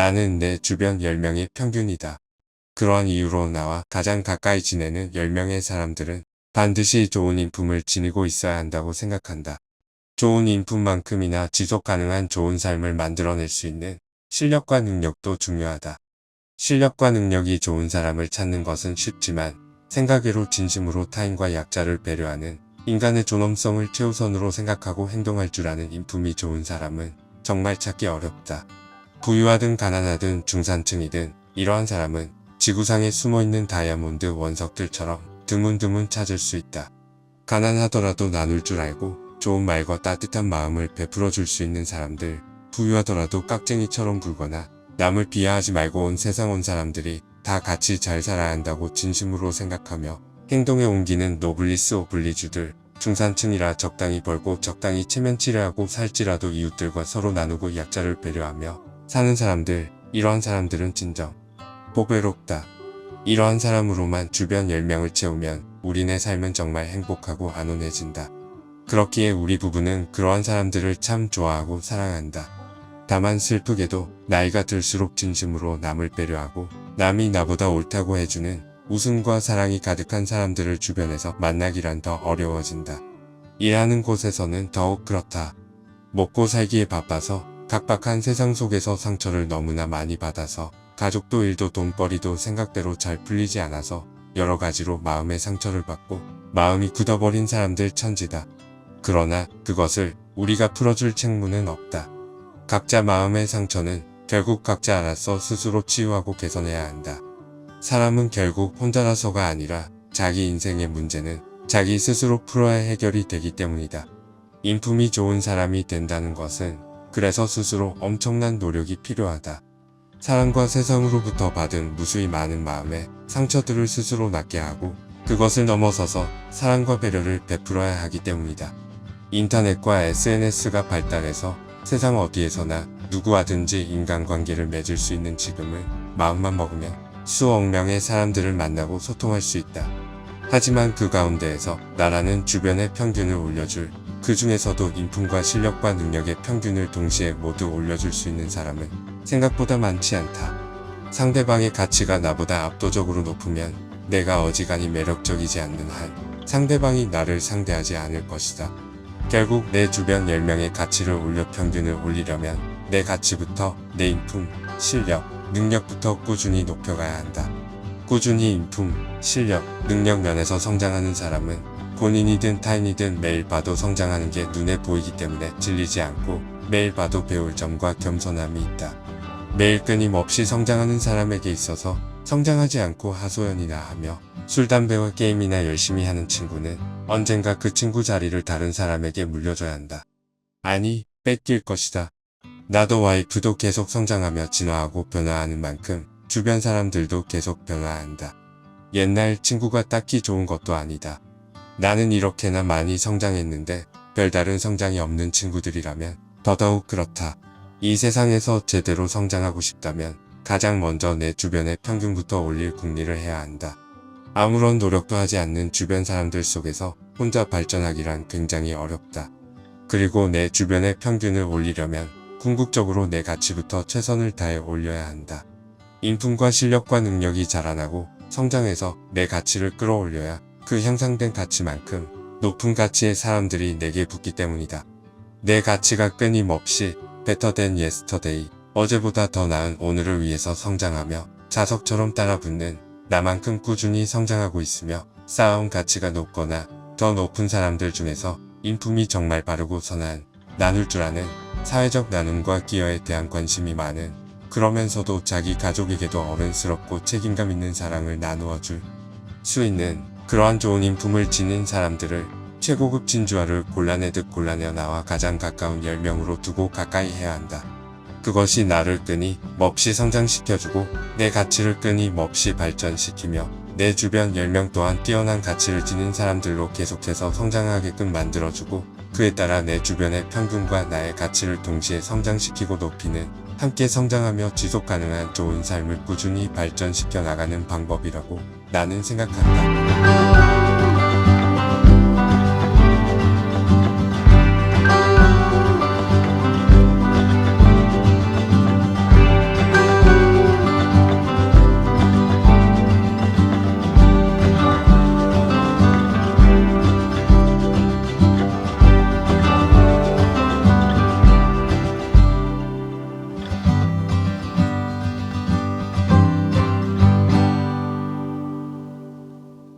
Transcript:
나는 내 주변 10명의 평균이다. 그러한 이유로 나와 가장 가까이 지내는 10명의 사람들은 반드시 좋은 인품을 지니고 있어야 한다고 생각한다. 좋은 인품만큼이나 지속 가능한 좋은 삶을 만들어낼 수 있는 실력과 능력도 중요하다. 실력과 능력이 좋은 사람을 찾는 것은 쉽지만 생각외로 진심으로 타인과 약자를 배려하는 인간의 존엄성을 최우선으로 생각하고 행동할 줄 아는 인품이 좋은 사람은 정말 찾기 어렵다. 부유하든 가난하든 중산층이든 이러한 사람은 지구상에 숨어있는 다이아몬드 원석들처럼 드문드문 찾을 수 있다. 가난하더라도 나눌 줄 알고 좋은 말과 따뜻한 마음을 베풀어 줄 수 있는 사람들, 부유하더라도 깍쟁이처럼 굴거나 남을 비하하지 말고 온 세상 온 사람들이 다 같이 잘 살아야 한다고 진심으로 생각하며 행동에 옮기는 노블리스 오블리주들, 중산층이라 적당히 벌고 적당히 체면치레 하고 살지라도 이웃들과 서로 나누고 약자를 배려하며 사는 사람들, 이러한 사람들은 진정 보배롭다. 이러한 사람으로만 주변 10명을 채우면 우리네 삶은 정말 행복하고 안온해진다. 그렇기에 우리 부부는 그러한 사람들을 참 좋아하고 사랑한다. 다만 슬프게도 나이가 들수록 진심으로 남을 배려하고 남이 나보다 옳다고 해주는 웃음과 사랑이 가득한 사람들을 주변에서 만나기란 더 어려워진다. 일하는 곳에서는 더욱 그렇다. 먹고 살기에 바빠서 각박한 세상 속에서 상처를 너무나 많이 받아서 가족도 일도 돈벌이도 생각대로 잘 풀리지 않아서 여러 가지로 마음의 상처를 받고 마음이 굳어버린 사람들 천지다. 그러나 그것을 우리가 풀어줄 책무는 없다. 각자 마음의 상처는 결국 각자 알아서 스스로 치유하고 개선해야 한다. 사람은 결국 혼자라서가 아니라 자기 인생의 문제는 자기 스스로 풀어야 해결이 되기 때문이다. 인품이 좋은 사람이 된다는 것은 그래서 스스로 엄청난 노력이 필요하다. 사람과 세상으로부터 받은 무수히 많은 마음의 상처들을 스스로 낫게 하고 그것을 넘어서서 사랑과 배려를 베풀어야 하기 때문이다. 인터넷과 SNS가 발달해서 세상 어디에서나 누구와든지 인간관계를 맺을 수 있는 지금을 마음만 먹으면 수억 명의 사람들을 만나고 소통할 수 있다. 하지만 그 가운데에서 나라는 주변의 평균을 올려줄 그 중에서도 인품과 실력과 능력의 평균을 동시에 모두 올려줄 수 있는 사람은 생각보다 많지 않다. 상대방의 가치가 나보다 압도적으로 높으면 내가 어지간히 매력적이지 않는 한 상대방이 나를 상대하지 않을 것이다. 결국 내 주변 10명의 가치를 올려 평균을 올리려면 내 가치부터 내 인품, 실력, 능력부터 꾸준히 높여가야 한다. 꾸준히 인품, 실력, 능력 면에서 성장하는 사람은 본인이든 타인이든 매일 봐도 성장하는 게 눈에 보이기 때문에 질리지 않고 매일 봐도 배울 점과 겸손함이 있다. 매일 끊임없이 성장하는 사람에게 있어서 성장하지 않고 하소연이나 하며 술, 담배와 게임이나 열심히 하는 친구는 언젠가 그 친구 자리를 다른 사람에게 물려줘야 한다. 아니, 뺏길 것이다. 나도 와이프도 계속 성장하며 진화하고 변화하는 만큼 주변 사람들도 계속 변화한다. 옛날 친구가 딱히 좋은 것도 아니다. 나는 이렇게나 많이 성장했는데 별다른 성장이 없는 친구들이라면 더더욱 그렇다. 이 세상에서 제대로 성장하고 싶다면 가장 먼저 내 주변의 평균부터 올릴 궁리를 해야 한다. 아무런 노력도 하지 않는 주변 사람들 속에서 혼자 발전하기란 굉장히 어렵다. 그리고 내 주변의 평균을 올리려면 궁극적으로 내 가치부터 최선을 다해 올려야 한다. 인품과 실력과 능력이 자라나고 성장해서 내 가치를 끌어올려야 그 향상된 가치만큼 높은 가치의 사람들이 내게 붙기 때문이다. 내 가치가 끊임없이 than yesterday, 어제보다 더 나은 오늘을 위해서 성장하며 자석처럼 따라붙는 나만큼 꾸준히 성장하고 있으며 쌓아온 가치가 높거나 더 높은 사람들 중에서 인품이 정말 바르고 선한 나눌 줄 아는 사회적 나눔과 기여에 대한 관심이 많은 그러면서도 자기 가족에게도 어른스럽고 책임감 있는 사랑을 나누어 줄 수 있는 그러한 좋은 인품을 지닌 사람들을 최고급 진주화를 골라내듯 골라내어 나와 가장 가까운 10명으로 두고 가까이 해야 한다. 그것이 나를 끊임없이 성장시켜주고 내 가치를 끊임없이 발전시키며 내 주변 10명 또한 뛰어난 가치를 지닌 사람들로 계속해서 성장하게끔 만들어주고 그에 따라 내 주변의 평균과 나의 가치를 동시에 성장시키고 높이는 함께 성장하며 지속 가능한 좋은 삶을 꾸준히 발전시켜 나가는 방법이라고 나는 생각한다.